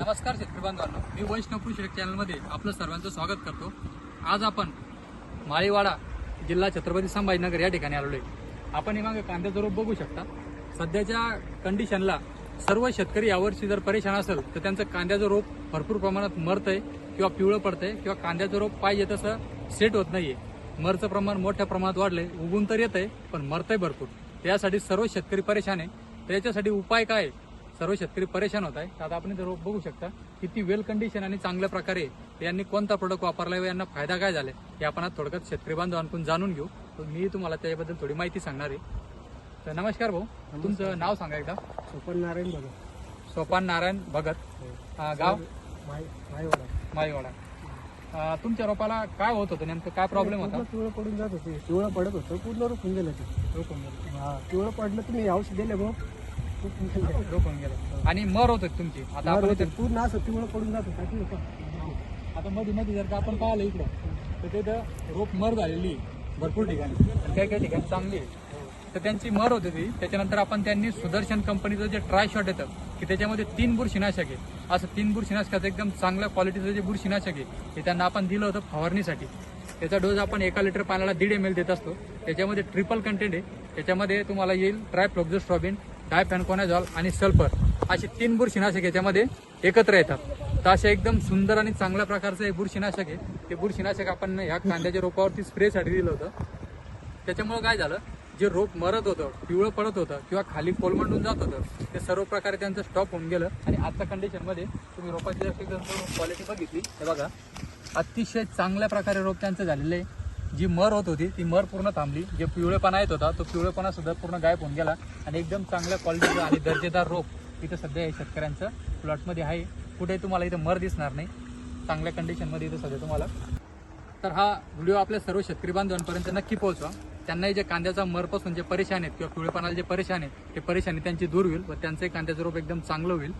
नमस्कार शेतकरी बांधवांनो. मी वैष्णव कृषी चॅनलमध्ये आपलं सर्वांचं स्वागत करतो. आज आपण माळीवाडा जिल्हा छत्रपती संभाजीनगर या ठिकाणी आलेलो आहे. आपण हे मागे कांद्याचं रोप बघू शकता. सध्याच्या कंडिशनला सर्व शेतकरी यावर्षी जर परेशान असेल तर त्यांचं कांद्याचं रोप भरपूर प्रमाणात मरतंय किंवा पिवळं पडतंय किंवा कांद्याचं रोप पाहिजे तसं सेट होत नाहीये. मरचं प्रमाण मोठ्या प्रमाणात वाढलंय उगून तर येतंय पण मरतंय भरपूर. त्यासाठी सर्व शेतकरी परेशान आहे. तर याच्यासाठी उपाय काय? सर्व शेतकरी परेशान होत आहे तर आता आपण बघू शकता किती वेल कंडिशन आणि चांगल्या प्रकारे यांनी कोणता प्रोडक्ट वापरला व यांना फायदा काय झालाय हे आपण आज थोडक्यात शेतकरी बांधवांकडून जाणून घेऊ. तर मी तुम्हाला त्याच्याबद्दल थोडी माहिती सांगणार आहे. तर नमस्कार भाऊ तुमचं नाव सांगा एकदा. सुपन नारायण बघा सोपान नारायण भगत. अं, गाव? माय मायवाडा. माईवाडा तुमच्या रोपाला काय होत होतं? नेमकं काय प्रॉब्लेम होता? पिवळं पडून जात होते. पिवळं पडत होतं पूर्ण रोखून गेलं ते रोखून गेलं. हा पिवळं पडलं तुम्ही औषध दिले मग रोखून गेलं. आणि मर होत तुमची. आता आपण इथे पूर्ण असं पिवळं पडून जात होतं की होतं. आता मध्ये मध्ये जर का आपण पाहिलं इकडं तर तिथं रोप मर झालेली आहे भरपूर ठिकाणी. आणि काही काही ठिकाणी चांगली आहे. तर त्यांची मर होती ती. त्याच्यानंतर आपण त्यांनी सुदर्शन कंपनीचं जे ट्राय शॉट येतं की त्याच्यामध्ये तीन बुरशीनाशक आहे. असं तीन बुरशीनाशकाचं एकदम चांगल्या क्वालिटीचं जे बुरशीनाशक आहे ते त्यांना आपण दिलं होतं फवारणीसाठी. त्याचा डोस आपण एका लिटर पाण्याला दीड एम एल देत असतो. त्याच्यामध्ये ट्रिपल कंटेंट आहे. त्याच्यामध्ये तुम्हाला येईल ट्रायफ्लोक्झोस्ट्रॉबिन डायफॅनकोनाझॉल आणि सल्फर असे तीन बुरशीनाशक याच्यामध्ये एकत्र येतात. तर असे एकदम सुंदर आणि चांगल्या प्रकारचं हे बुरशीनाशक आहे. ते बुरशीनाशक आपण ह्या कांद्याच्या रोपावरती स्प्रेसाठी दिलं होतं. त्याच्यामुळं काय झालं जे रोप मरत होतं पिवळं पडत होतं किंवा खाली कोलमंडून जात होतं ते सर्व प्रकारे त्यांचं स्टॉप होऊन गेलं. आणि आजच्या कंडिशनमध्ये तुम्ही रोपाची क्वालिटी बघितली हे बघा अतिशय चांगल्या प्रकारे रोप त्यांचं झालेलं आहे. जी मर होत होती ती मर पूर्ण थांबली. जे पिवळेपणा येत होता तो पिवळेपणा सुद्धा पूर्ण गायब होऊन गेला. आणि एकदम चांगल्या क्वालिटीचं आणि दर्जेदार रोप इथं सध्या आहे शेतकऱ्यांचं प्लॉटमध्ये आहे. कुठेही तुम्हाला इथं मर दिसणार नाही. चांगल्या कंडिशनमध्ये इथं सध्या तुम्हाला. तर हा व्हिडिओ आपल्या सर्व शेतकरी बांधवांपर्यंत नक्की पोहोचवा. त्यांनाही जे कांद्याचा मरपासून जे परेशान आहेत किंवा पिवळेपणाला जे परेशान आहेत ते परेशानी त्यांची दूर होईल व त्यांचंही कांद्याचं रोप एकदम चांगलं होईल.